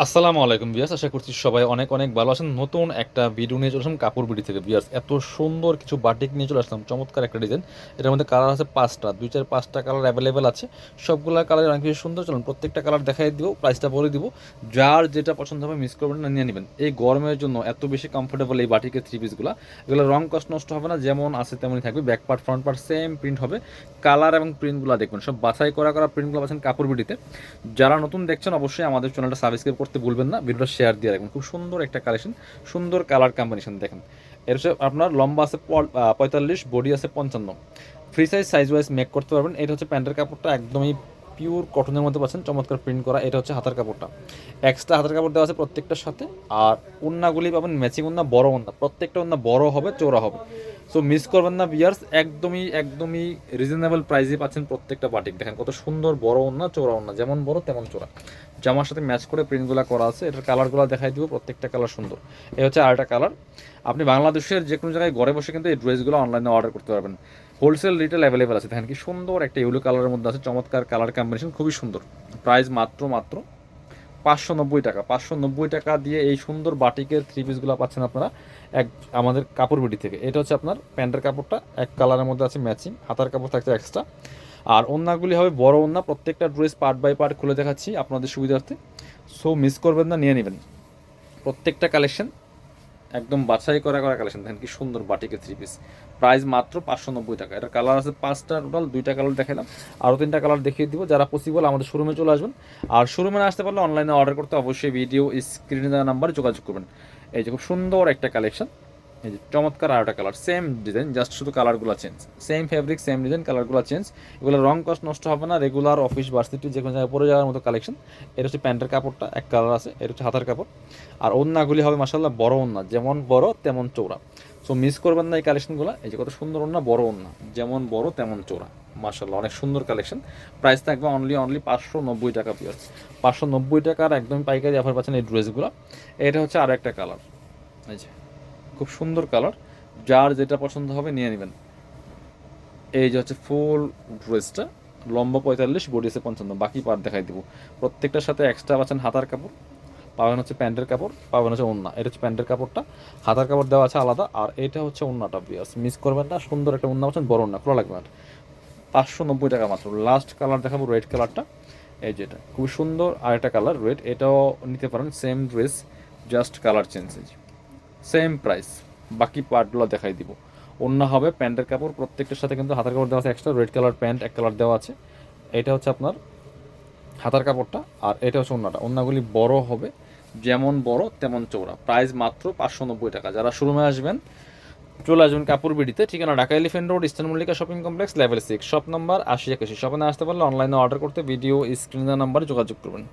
আসসালামু আলাইকুম বিয়াস আশা করছি সবাই অনেক অনেক ভালো আছেন। নতুন একটা ভিডিও নিয়ে চলে আসলাম কাপড় বিড়ি থেকে। বিয়াস এত সুন্দর কিছু বাটিক নিয়ে চলে আসলাম। চমৎকার একটা ডিজাইন এটার মধ্যে কালার আছে পাঁচটা। দুই চার পাঁচটা কালার অ্যাভেলেবেল আছে। সবগুলো কালার অনেক বেশি সুন্দর চলুন, প্রত্যেকটা কালার দেখাই দিব প্রাইসটা বলে দিব। যার যেটা পছন্দ হবে মিস করবেন না, নিয়ে নেবেন। এই গরমের জন্য এত বেশি কমফোর্টেবল এই বাটিকের থ্রি পিসগুলো এগুলো রং কষ্ট নষ্ট হবে না, যেমন আছে তেমনই থাকবে। Back part front part same print হবে। কালার এবং প্রিন্টগুলো দেখবেন। সব বাছাই করা করা প্রিন্টগুলো পাচ্ছেন কাপড় বিডিতে। যারা নতুন দেখছেন, অবশ্যই আমাদের চ্যানেলটা সাবস্ক্রাইব করতে ভুলবেন না, ভিডিওটা শেয়ার দিয়ে রাখবেন। খুব সুন্দর একটা কালেকশন সুন্দর কালার কম্বিনেশন দেখেন। এর আপনার লম্বা আছে পঁয়তাল্লিশ বডি আছে পঞ্চান্ন। Free size size wise make করতে পারবেন। এটা হচ্ছে প্যান্টের কাপড়টা একদমই পিওর কটনের মধ্যে পাচ্ছেন, চমৎকার প্রিন্ট করা। এটা হচ্ছে হাতার কাপড়টা। এক্সট্রা হাতার কাপড় দেওয়া আছে প্রত্যেকটার সাথে। আর উন্নাগুলি পাবেন ম্যাচিং উন্না, বড় উন্না। প্রত্যেকটা উন্না বড় হবে চৌড়া হবে। সো মিস করবেন না বিয়ার্স একদমই একদমই রিজনেবল প্রাইসে পাচ্ছেন প্রত্যেকটা বাটিক দেখেন কত সুন্দর বড় উন্না চৌড়া উন্না। যেমন বড়, তেমন চৌড়া জামার সাথে ম্যাচ করে প্রিন্টগুলো করা আছে, এটার কালারগুলো দেখাই দিব, প্রত্যেকটা কালার সুন্দর। এই হচ্ছে আরেকটা কালার। আপনি বাংলাদেশের যে কোনো জায়গায় ঘরে বসে কিন্তু এই ড্রেসগুলো অনলাইনে অর্ডার করতে পারবেন। হোলসেল রিটেল অ্যাভেলেবেল আছে। দেখেন কি সুন্দর একটা ইউলো কালারের মধ্যে আছে, চমৎকার কালার কম্বিনেশন খুবই সুন্দর। প্রাইস মাত্র মাত্র পাঁচশো নব্বই টাকা। পাঁচশো নব্বই টাকা দিয়ে এই সুন্দর বাটিকের থ্রি পিসগুলো পাচ্ছেন আপনারা এক আমাদের কাপড় বিডি থেকে। এটা হচ্ছে আপনার প্যান্টের কাপড়টা, এক কালারের মধ্যে আছে ম্যাচিং হাতার কাপড় থাকছে এক্সট্রা আর ওন্নাগুলি হবে বড় ওন্না প্রত্যেকটা ড্রেস পার্ট বাই পার্ট খুলে দেখাচ্ছি আপনাদের সুবিধার্থে। সো মিস করবেন না, নিয়ে নেবেন। প্রত্যেকটা কালেকশন একদম বাছাই করা করা কালেকশন দেখেন কি সুন্দর বাটিকের থ্রি পিস প্রাইস মাত্র পাঁচশো নব্বই টাকা। এটার কালার আছে পাঁচটা টোটাল দুইটা কালার দেখালাম। আরও তিনটা কালার দেখিয়ে দিব। যারা পসিবল আমাদের শোরুমে চলে আসবেন। আর শোরুমে আসতে পারলে অনলাইনে অর্ডার করতে অবশ্যই ভিডিও স্ক্রিনে দেওয়া নাম্বারে যোগাযোগ করবেন। এই যে খুব সুন্দর একটা কালেকশন এই যে চমৎকার আর একটা কালার সেম ডিজাইন জাস্ট শুধু কালারগুলো change same fabric same design কালারগুলো চেঞ্জ এগুলো রং কস্ট নষ্ট হবে না রেগুলার অফিস ভার্সিটি যে কোনো জায়গায় পরে যাওয়ার মতো কালেকশন এটা হচ্ছে প্যান্টের কাপড়টা, এক কালার আছে এটা হচ্ছে হাতার কাপড়। আর ওন্নাগুলি হবে মাসাল্লাহ বড় ওন্না যেমন বড় তেমন চৌড়া সো মিস করবেন না এই কালেকশনগুলো এই যে কত সুন্দর ওন্না বড় ওন্না যেমন বড় তেমন চৌড়া মাসাল্লাহ অনেক সুন্দর কালেকশন প্রাইস থাকবে অনলি অনলি পাঁচশো নব্বই টাকা পিওর পাঁচশো নব্বই টাকার একদমই পাইকারি অফার পাচ্ছেন এই ড্রেসগুলো এটা হচ্ছে আর একটা কালার এই যে খুব সুন্দর কালার। যার যেটা পছন্দ হবে নিয়ে নেবেন। এই যে হচ্ছে ফুল ড্রেসটা, লম্বা পঁয়তাল্লিশ বডি আছে পঞ্চান্ন। বাকি পার্ট দেখাই দিব। প্রত্যেকটার সাথে এক্সট্রা পাচ্ছেন হাতার কাপড়, পাবেন হচ্ছে প্যান্টের কাপড়, পাবেন হচ্ছে ওন্না। এটা হচ্ছে প্যান্টের কাপড়টা। হাতার কাপড় দেওয়া আছে আলাদা, আর এটা হচ্ছে ওন্নাটা বিয়াস মিস করবেন না, সুন্দর একটা ওন্না পাচ্ছেন, বড় ওন্না, খোলা লাগবে না। পাঁচশো নব্বই টাকা মাত্র। লাস্ট কালার দেখাবো রেড কালারটা এই যেটা খুব সুন্দর আর একটা কালার রেড এটাও নিতে পারেন same dress just colour change same price বাকি পার্টগুলো দেখাই দিব। অন্য হবে প্যান্টের কাপড়, প্রত্যেকটার সাথে কিন্তু হাতের কাপড় দেওয়া আছে এক্সট্রা রেড কালার প্যান্ট এক কালার দেওয়া আছে। এটা হচ্ছে আপনার হাতার কাপড়টা, আর এটা হচ্ছে অন্যটা। অন্যগুলি বড় হবে, যেমন বড় তেমন চৌড়া প্রাইস মাত্র পাঁচশো নব্বই টাকা। যারা শোরুমে আসবেন, চলে আসবেন কাপড় বিডিতে। ঠিকানা Dhaka Elephant Road Eastern Mallika shopping complex level six shop number আশি একাশি। শপে আসতে পারলে অনলাইনে অর্ডার করতে ভিডিও স্ক্রিনের নাম্বারে যোগাযোগ করবেন।